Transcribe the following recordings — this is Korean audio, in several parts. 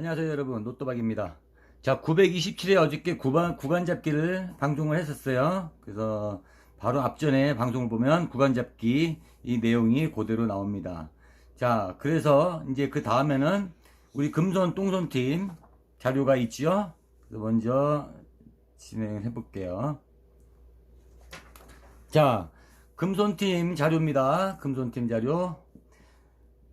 안녕하세요 여러분. 노또박입니다. 자 927회 어저께 구간, 구간 잡기를 방송을 했었어요. 그래서 바로 앞전에 방송을 보면 구간 잡기 이 내용이 그대로 나옵니다. 자 그래서 이제 그 다음에는 우리 금손 똥손 팀 자료가 있지요? 먼저 진행해 볼게요. 자 금손팀 자료입니다. 금손팀 자료.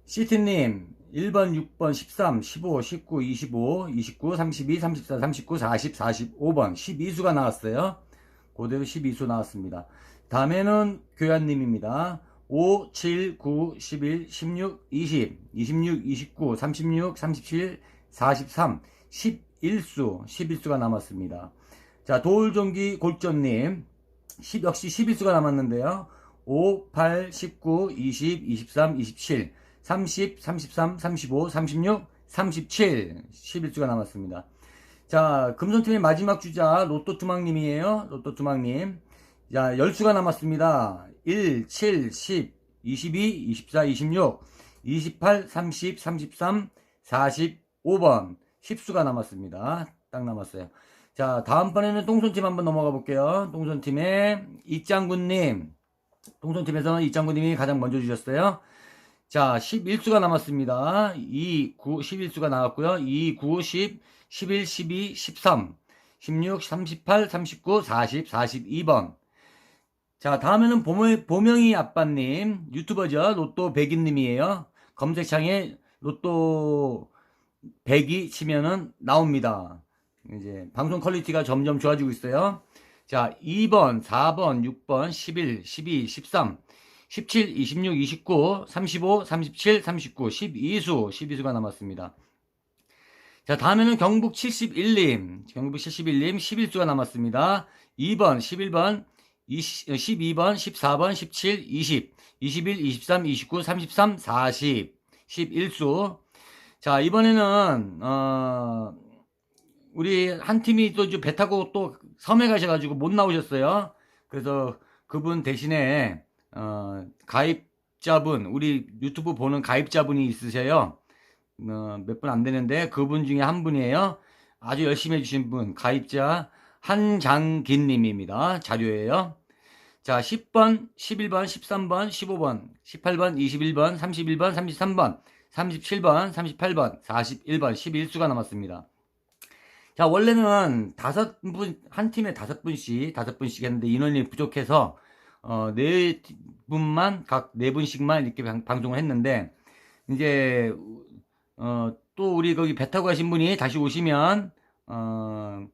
시티님 1번, 6번, 13, 15, 19, 25, 29, 32, 34, 39, 40, 45번 12수가 나왔어요. 그대로 12수 나왔습니다. 다음에는 교환님입니다. 5, 7, 9, 11, 16, 20, 26, 29, 36, 37, 43, 11수, 11수가 남았습니다. 자, 도울종기 골전님 10, 역시 11수가 남았는데요. 5, 8, 19, 20, 23, 27, 30, 33, 35, 36, 37 11주가 남았습니다. 자 금손팀의 마지막 주자 로또 투망님이에요. 로또 투망님. 자 10수가 남았습니다. 1, 7, 10, 22, 24, 26, 28, 30, 33, 45번 10수가 남았습니다. 딱 남았어요. 자 다음번에는 똥손팀 한번 넘어가 볼게요. 똥손팀의 이짱구님. 똥손팀에서는 이짱구님이 가장 먼저 주셨어요. 자, 11수가 남았습니다. 2, 9, 11수가 나왔고요. 2, 9, 10, 11, 12, 13, 16, 38, 39, 40, 42번. 자, 다음에는 보명, 보명이 아빠님, 유튜버죠. 로또 백인님이에요. 검색창에 로또 백이 치면은 나옵니다. 이제 방송 퀄리티가 점점 좋아지고 있어요. 자, 2번, 4번, 6번, 11, 12, 13, 17, 26, 29, 35, 37, 39, 12수, 12수가 남았습니다. 자, 다음에는 경북 71님, 경북 71님 11수가 남았습니다. 2번, 11번, 20, 12번, 14번, 17, 20, 21, 23, 29, 33, 40, 11수. 자, 이번에는, 어, 우리 한 팀이 또 배 타고 또 섬에 가셔가지고 못 나오셨어요. 그래서 그분 대신에 어, 가입자분, 우리 유튜브 보는 가입자분이 있으세요. 어, 몇 분 안 되는데 그분 중에 한 분이에요. 아주 열심히 해주신 분, 가입자 한장긴님입니다. 자료예요. 자, 10번, 11번, 13번, 15번, 18번, 21번, 31번, 33번, 37번, 38번, 41번, 11수가 남았습니다. 자, 원래는 다섯 분, 한 팀에 다섯 분씩, 다섯 분씩 했는데 인원이 부족해서 어, 네 분만 각 네 분씩만 이렇게 방, 방송을 했는데 이제 어, 또 우리 거기 배 타고 가신 분이 다시 오시면 어,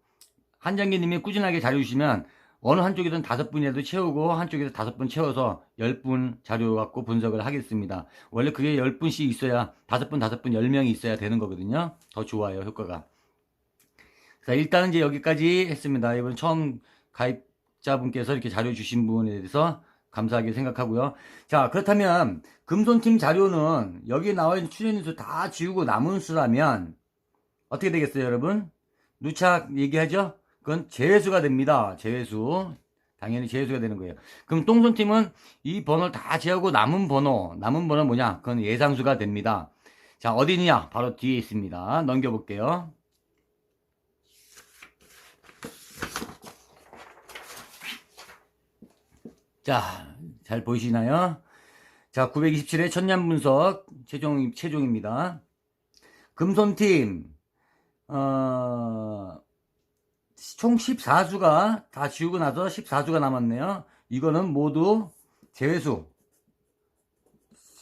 한장기님이 꾸준하게 자료 주시면 어느 한쪽이든 다섯 분이라도 채우고 한쪽에서 다섯 분 채워서 열 분 자료 갖고 분석을 하겠습니다. 원래 그게 열 분씩 있어야 다섯 분 다섯 분 열 명이 있어야 되는 거거든요. 더 좋아요 효과가. 자 일단은 이제 여기까지 했습니다. 이번 처음 가입 자분께서 이렇게 자료 주신 부분에 대해서 감사하게 생각하고요. 자, 그렇다면 금손팀 자료는 여기에 나와 있는 출연인 수 다 지우고 남은 수라면 어떻게 되겠어요, 여러분? 누차 얘기하죠? 그건 제외수가 됩니다. 제외수. 당연히 제외수가 되는 거예요. 그럼 똥손팀은 이 번호를 다 제하고 남은 번호, 남은 번호 뭐냐? 그건 예상수가 됩니다. 자, 어디냐? 바로 뒤에 있습니다. 넘겨볼게요. 자, 잘 보이시나요? 자, 927회 천년 분석 최종 최종입니다. 금손팀 어, 총 14수가 다 지우고 나서 14수가 남았네요. 이거는 모두 제외수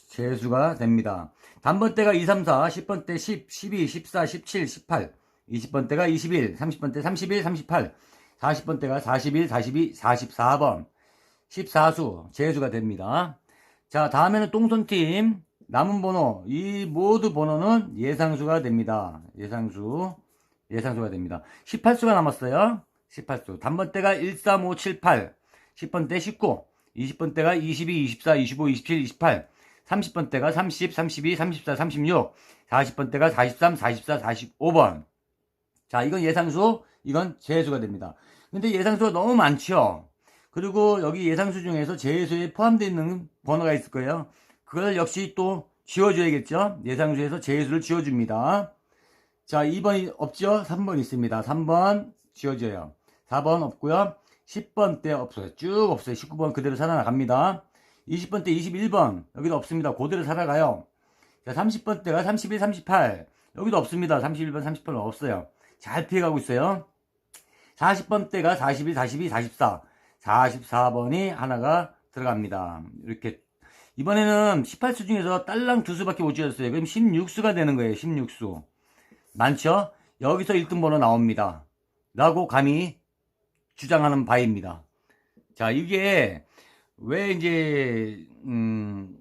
제외수가 됩니다. 단번대가 2, 3, 4, 10번대 10, 12, 14, 17, 18, 20번대가 21, 30번대 31, 38, 40번대가 41, 42, 44번 14수 제수가 됩니다. 자 다음에는 똥손팀 남은 번호 이 모두 번호는 예상수가 됩니다. 예상수 예상수가 됩니다. 18수가 남았어요. 18수 단번대가 1, 3, 5, 7, 8 10번대 19 20번대가 22, 24, 25, 27, 28 30번대가 30, 32, 34, 36 40번대가 43, 44, 45번 자 이건 예상수 이건 재수가 됩니다. 근데 예상수가 너무 많죠. 그리고 여기 예상수 중에서 제외수에 포함되어 있는 번호가 있을 거예요. 그걸 역시 또 지워줘야겠죠. 예상수에서 제외수를 지워줍니다. 자, 2번이 없죠? 3번 있습니다. 3번 지워져요. 4번 없고요. 10번 때 없어요. 쭉 없어요. 19번 그대로 살아나갑니다. 20번 때 21번 여기도 없습니다. 그대로 살아가요. 자, 30번 때가 31, 38 여기도 없습니다. 31번, 38은 없어요. 잘 피해가고 있어요. 40번 때가 41, 42, 44 44번이 하나가 들어갑니다. 이렇게 이번에는 18수 중에서 딸랑 두 수밖에 못 지었어요. 그럼 16수가 되는 거예요. 16수. 많죠? 여기서 1등 번호 나옵니다. 라고 감히 주장하는 바입니다. 자, 이게 왜 이제 음,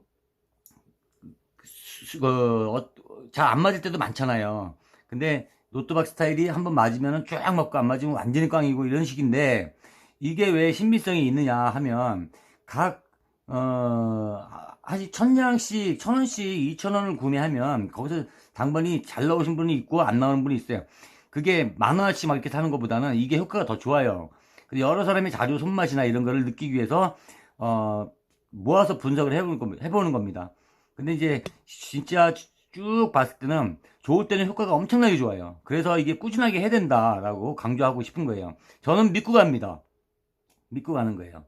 그, 잘안 맞을 때도 많잖아요. 근데 노트박 스타일이 한번 맞으면 쫙 먹고 안 맞으면 완전히 꽝이고 이런 식인데 이게 왜 신비성이 있느냐 하면 각 어, 한 천냥씩, 천원씩, 이천원을 구매하면 거기서 당번이 잘 나오신 분이 있고 안 나오는 분이 있어요. 그게 만원어치 막 이렇게 사는 것보다는 이게 효과가 더 좋아요. 여러 사람의 자료 손맛이나 이런 거를 느끼기 위해서, 어, 모아서 분석을. 해보는 겁니다. 근데 이제 진짜 쭉 봤을 때는 좋을 때는 효과가 엄청나게 좋아요. 그래서 이게 꾸준하게 해야 된다라고 강조하고 싶은 거예요. 저는 믿고 갑니다. 믿고 가는 거예요.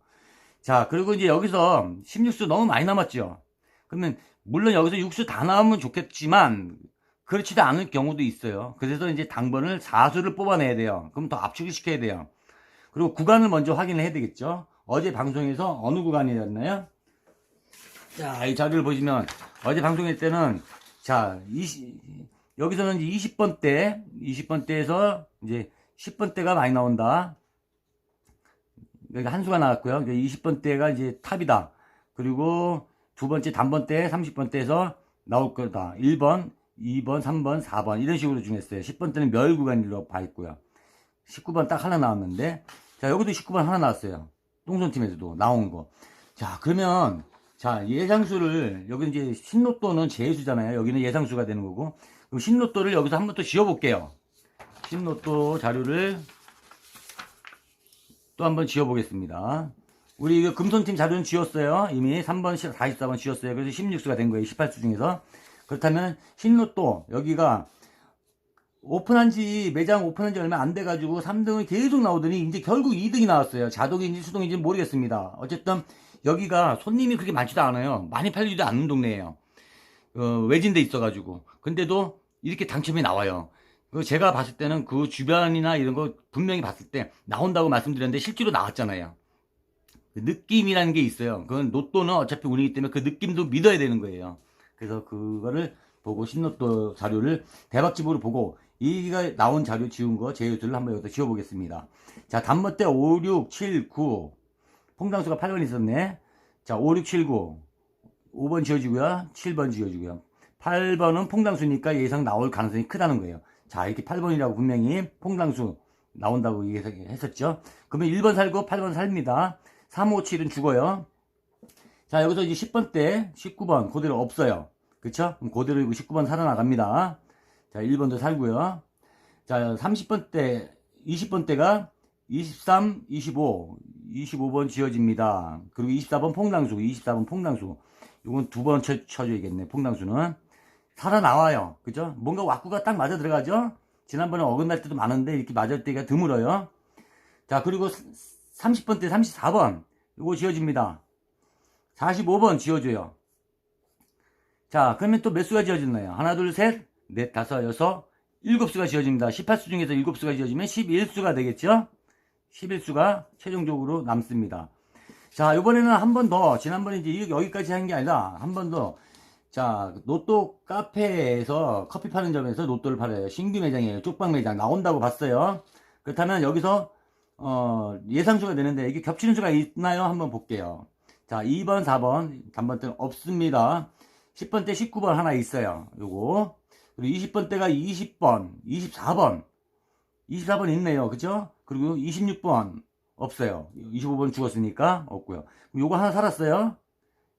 자, 그리고 이제 여기서 16수 너무 많이 남았죠. 그러면 물론 여기서 6수 다 나오면 좋겠지만 그렇지도 않을 경우도 있어요. 그래서 이제 당번을 4수를 뽑아내야 돼요. 그럼 더 압축을 시켜야 돼요. 그리고 구간을 먼저 확인을 해야 되겠죠. 어제 방송에서 어느 구간이었나요? 자, 이 자료를 보시면 어제 방송할 때는 자, 20, 여기서는 이제 20번 때, 20번 때에서 이제 10번 때가 많이 나온다. 여기 한 수가 나왔고요. 20번 때가 이제 탑이다. 그리고 두 번째 단번 때 30번 때에서 나올 거다. 1번, 2번, 3번, 4번 이런 식으로 중했어요. 10번 때는 멸 구간으로 봐 있고요. 19번 딱 하나 나왔는데 자 여기도 19번 하나 나왔어요. 똥손팀에서도 나온 거. 자 그러면 자 예상수를 여기 이제 신로또는 제수잖아요. 여기는 예상수가 되는 거고 그럼 신로또를 여기서 한 번 또 지어볼게요. 신로또 자료를 또 한번 지어보겠습니다. 우리 이거 금손팀 자료는 지었어요. 이미 3번, 44번 지었어요. 그래서 16수가 된 거예요. 18수 중에서. 그렇다면 신로또 여기가 오픈한 지 매장 오픈한 지 얼마 안 돼가지고 3등이 계속 나오더니 이제 결국 2등이 나왔어요. 자동인지 수동인지 모르겠습니다. 어쨌든 여기가 손님이 그렇게 많지도 않아요. 많이 팔리지도 않는 동네예요. 어, 외진데 있어가지고. 근데도 이렇게 당첨이 나와요. 그 제가 봤을 때는 그 주변이나 이런 거 분명히 봤을 때 나온다고 말씀드렸는데 실제로 나왔잖아요. 그 느낌이라는 게 있어요. 그건 로또는 어차피 운이기 때문에 그 느낌도 믿어야 되는 거예요. 그래서 그거를 보고 신로또 자료를 대박집으로 보고 이가 나온 자료 지운 거 제휴들을 한번 여기서 지워 보겠습니다. 자, 단번 때 5, 6, 7, 9 퐁당수가 8번 있었네. 자, 5, 6, 7, 9 5번 지워지고요. 7번 지워지고요. 8번은 퐁당수니까 예상 나올 가능성이 크다는 거예요. 자, 이렇게 8번이라고 분명히 퐁당수 나온다고 얘기했었죠. 그러면 1번 살고 8번 삽니다. 3, 5, 7은 죽어요. 자, 여기서 이제 10번 때 19번 그대로 없어요. 그쵸? 그럼 그대로 이거 19번 살아나갑니다. 자, 1번도 살고요. 자, 30번 때, 20번 때가 23, 25, 25번 지어집니다. 그리고 24번 퐁당수, 24번 퐁당수. 이건 두 번 쳐줘야겠네, 퐁당수는. 살아나와요. 그죠? 뭔가 왁구가 딱 맞아 들어가죠? 지난번에 어긋날 때도 많은데 이렇게 맞을 때가 드물어요. 자, 그리고 30번 때 34번. 이거 지어집니다. 45번 지어줘요. 자, 그러면 또 몇 수가 지어졌나요? 하나, 둘, 셋, 넷, 다섯, 여섯, 일곱 수가 지어집니다. 18수 중에서 일곱 수가 지어지면 11수가 되겠죠? 11수가 최종적으로 남습니다. 자, 이번에는 한 번 더, 지난번에 이제 여기까지 한 게 아니라 한 번 더, 자, 로또 카페에서 커피 파는 점에서 로또를 팔아요. 신규 매장이에요. 쪽방 매장. 나온다고 봤어요. 그렇다면 여기서, 어, 예상수가 되는데 이게 겹치는 수가 있나요? 한번 볼게요. 자, 2번, 4번, 단번 때는 없습니다. 10번 때 19번 하나 있어요. 요거. 그리고 20번 때가 20번, 24번. 24번 있네요. 그죠? 그리고 26번 없어요. 25번 죽었으니까 없고요. 요거 하나 살았어요.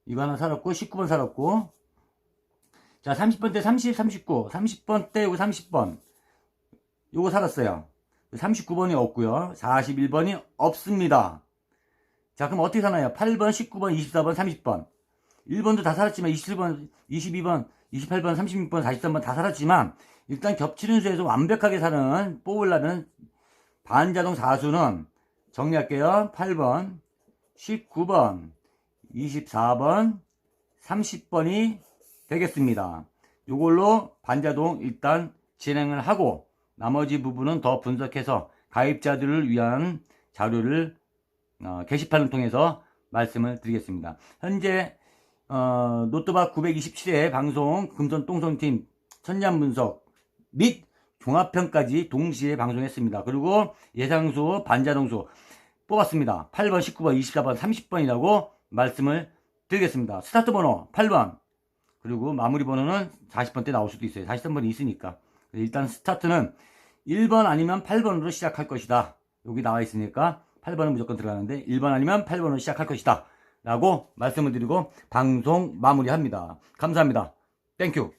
이거 하나 살았고, 19번 살았고. 자, 30번 때 30, 39. 30번 때 요거 30번. 요거 살았어요. 39번이 없고요. 41번이 없습니다. 자, 그럼 어떻게 사나요? 8번, 19번, 24번, 30번. 1번도 다 살았지만 27번, 22번, 28번, 36번, 43번 다 살았지만 일단 겹치는 수에서 완벽하게 사는 뽑으려면 반자동 사수는 정리할게요. 8번, 19번, 24번, 30번이 되겠습니다. 이걸로 반자동 일단 진행을 하고 나머지 부분은 더 분석해서 가입자들을 위한 자료를 어, 게시판을 통해서 말씀을 드리겠습니다. 현재 어, 노트박 927회 방송 금손 똥손팀 천장 분석 및 종합편까지 동시에 방송했습니다. 그리고 예상수 반자동수 뽑았습니다. 8번, 19번, 24번, 30번이라고 말씀을 드리겠습니다. 스타트 번호 8번 그리고 마무리 번호는 40번 때 나올 수도 있어요. 43번이 있으니까. 일단 스타트는 1번 아니면 8번으로 시작할 것이다. 여기 나와 있으니까 8번은 무조건 들어가는데 1번 아니면 8번으로 시작할 것이다. 라고 말씀을 드리고 방송 마무리합니다. 감사합니다. 땡큐.